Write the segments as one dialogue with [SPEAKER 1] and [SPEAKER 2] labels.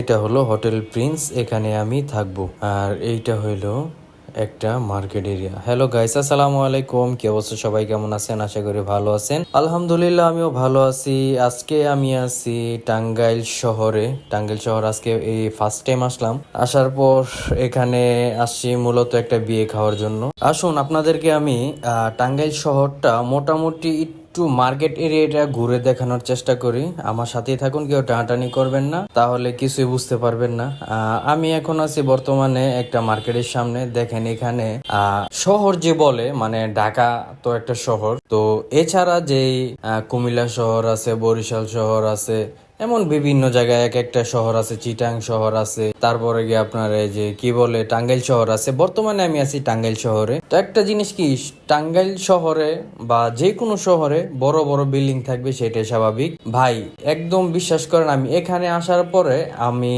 [SPEAKER 1] এটা হলো hotel Prince, এখানে আমি থাকব। আর এইটা হইল একটা মার্কেট এরিয়া। হ্যালো গাইস, আসসালামু আলাইকুম। কি অবস্থা? সবাই কেমন আছেন? আশা করি ভালো আছেন। আলহামদুলিল্লাহ, আমিও ভালো আছি। আজকে আমি আছি টাঙ্গাইল শহরে। টাঙ্গাইল শহর আজকে এই ফার্স্ট টাইম আসলাম। আসার পর এখানে আসছি মূলত একটা বিয়ে খাওয়ার জন্য। আসুন, আপনাদেরকে আমি টাঙ্গাইল শহরটা মোটামুটি একটু মার্কেট এরিয়াটা ঘুরে দেখানোর চেষ্টা করি। আমার সাথেই থাকুন, কেউ টানাটানি করবেন না। তাহলে কিছুই বুঝতে পারবেন না। আমি এখন আছি বর্তমানে একটা মার্কেটের সামনে। দেখেন এখানে শহর যে বলে মানে ঢাকা তো একটা শহর। তো এছাড়া যেই কুমিল্লা শহর আছে, বরিশাল শহর আছে এমন বিভিন্ন জায়গায় এক একটা শহর আছে, চিটাং শহর আছে, তারপরে গিয়ে আপনার এই যে কি বলে, টাঙ্গাইল শহর আছে। বর্তমানে আমি আছি টাঙ্গাইল শহরে। তো একটা জিনিস কি, টাঙ্গাইল শহরে বা যে কোনো শহরে বড় বড় বিল্ডিং থাকবে সেটাই স্বাভাবিক। ভাই, একদম বিশ্বাস করেন, আমি এখানে আসার পরে আমি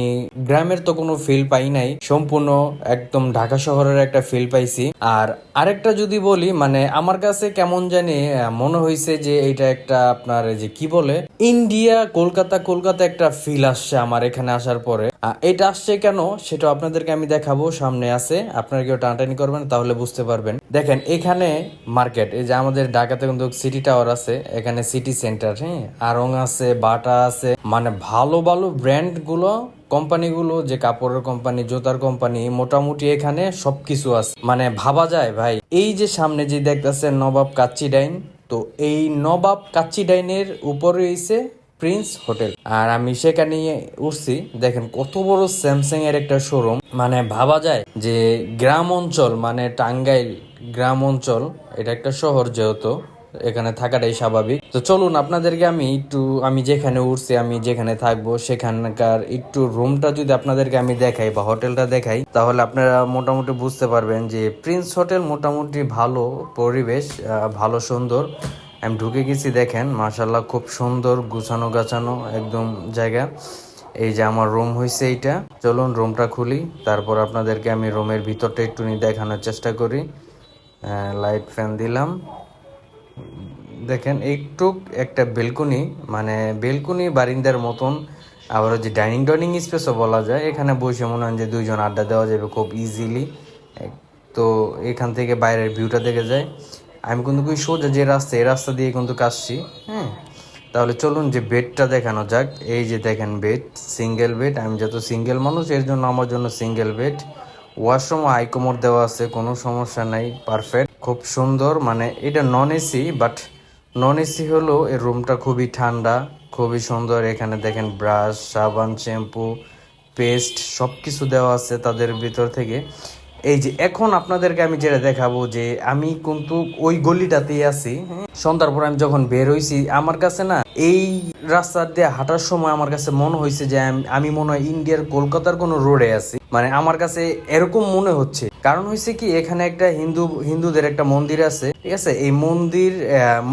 [SPEAKER 1] গ্রামের তো কোনো ফিল পাই নাই। সম্পূর্ণ একদম ঢাকা শহরের একটা ফিল পাইছি। আর আরেকটা যদি বলি মানে আমার কাছে কেমন জানি মনে হয়েছে যে এটা একটা আপনার যে কি বলে ইন্ডিয়া কলকাতা কলকাতা একটা ফিল আসছে আমার এখানে আসার পরে। এটা আসছে কেন? সেটা আপনাদেরকে আমি দেখাবো, সামনে আছে। আপনারা কেউ টানাটানি করবেন, তাহলে বুঝতে পারবেন। দেখেন, এখানে মার্কেট এই যে আমাদের ঢাকাতে কিন্তু সিটি টাওয়ার আছে, এখানে সিটি সেন্টার হ্যাঁ? আরং আছে, বাটা আছে। মানে ভালো ভালো ব্র্যান্ডগুলো কোম্পানিগুলো যে কাপড়ের কোম্পানি জুতার কোম্পানি মোটামুটি এখানে সবকিছু আছে। মানে ভাবা যায়, ভাই। এই যে সামনে যে দেখতেছেন নবাব কাচ্চি ডাইন, তো এই নবাব কাচ্চি ডাইনের উপরে হইছে প্রিন্স হোটেল। আর আমি সেখানে উঠছি, দেখেন কত বড় স্যামসাং এর একটা শোরুম মানে ভাবা যায় যে গ্রাম অঞ্চল মানে টাঙ্গাইল গ্রাম অঞ্চল, এটা একটা শহর যেহেতু, এখানে থাকাটাই স্বাভাবিক। তো চলুন, আপনাদেরকে আমি একটু, আমি যেখানে উঠছি, আমি যেখানে থাকব, সেখানকার একটু রুমটা যদি আপনাদেরকে আমি দেখাই বা হোটেলটা দেখাই, তাহলে আপনারা মোটামুটি বুঝতে পারবেন যে প্রিন্স হোটেল মোটামুটি ভালো পরিবেশ ভালো সুন্দর। আমি ঢুকে গেছি, দেখেন মাশাল্লাহ খুব সুন্দর গুছানো গাছানো একদম জায়গা। এই যে আমার রুম হয়েছে এইটা। চলুন, রুমটা খুলি। তারপর আপনাদেরকে আমি রুমের ভিতরটা একটু দেখানোর চেষ্টা করি। লাইট ফ্যান দিলাম। দেখেন, একটু একটা বেলকনি মানে বেলকনি বারিন্দার মতন, আবার যে ডাইনিং ডাইনিং স্পেসও বলা যায়। এখানে বসে মনে হয় যে দুইজন আড্ডা দেওয়া যাবে খুব ইজিলি তো এখান থেকে বাইরের ভিউটা দেখে যায়। আমি কিন্তু খুবই সোজা যে রাস্তা, এই রাস্তা দিয়ে কিন্তু কাশছি হ্যাঁ তাহলে চলুন যে বেডটা দেখানো যাক। এই যে দেখেন বেড সিঙ্গেল বেড আমি যত সিঙ্গেল মানুষ, এর জন্য আমার জন্য সিঙ্গেল বেড ওয়াশরুম আইকোমোড দেওয়া আছে, কোনো সমস্যা নাই পারফেক্ট খুব সুন্দর মানে এটা non AC but non AC হলো এই রুমটা খুবই ঠান্ডা, খুবই সুন্দর। এখানে দেখেন ব্রাশ সাবান শ্যাম্পু পেস্ট সব কিছু দেওয়া আছে তাদের ভিতর থেকে। এই যে এখন আপনাদেরকে আমি যেটা দেখাবো যে আমি কিন্তু ওই গলিটাতেই আছি হ্যাঁ? সন্ধ্যার পর আমি যখন বের হইছি, আমার কাছে না এই রাস্তা দিয়ে হাঁটার সময় আমার কাছে মনে হয়েছে যে আমি- মনে হয় ইন্ডিয়ার কলকাতার কোনো রোডে আছি। মানে আমার কাছে এরকম মনে হচ্ছে। কারণ হয়েছে কি, এখানে একটা হিন্দু, হিন্দুদের একটা মন্দির আছে, ঠিক আছে? এই মন্দির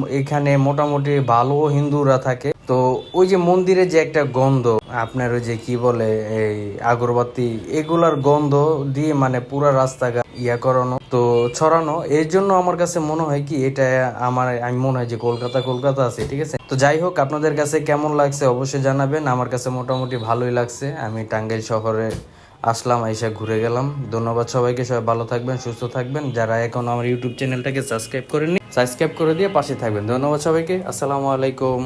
[SPEAKER 1] এখানে মোটামুটি ভালো হিন্দুরা থাকে। তো ওই যে মন্দিরে যে একটা গন্ধ, আপনার ওই যে কি বলে, এই আগরবাতি, এগুলার গন্ধ দিয়ে মানে পুরা রাস্তাঘাট ইয়া করানো, তো ছড়ানো, এর জন্য আমার কাছে মনে হয় কি, এটা আমার, আমি মনে হয় যে কলকাতা কলকাতা আছে, ঠিক আছে? তো যাই হোক, আপনাদের কাছে কেমন লাগছে অবশ্যই জানাবেন, আমার কাছে মোটামুটি ভালোই লাগছে, আমি টাঙ্গাইল শহরে আসলাম, আইসা ঘুরে গেলাম, ধন্যবাদ সবাইকে, সবাই ভালো থাকবেন, সুস্থ থাকবেন, যারা এখন আমার ইউটিউব চ্যানেলটাকে সাবস্ক্রাইব করেনি সাবস্ক্রাইব করে দিয়ে পাশে থাকবেন, ধন্যবাদ সবাইকে, আসসালামু আলাইকুম।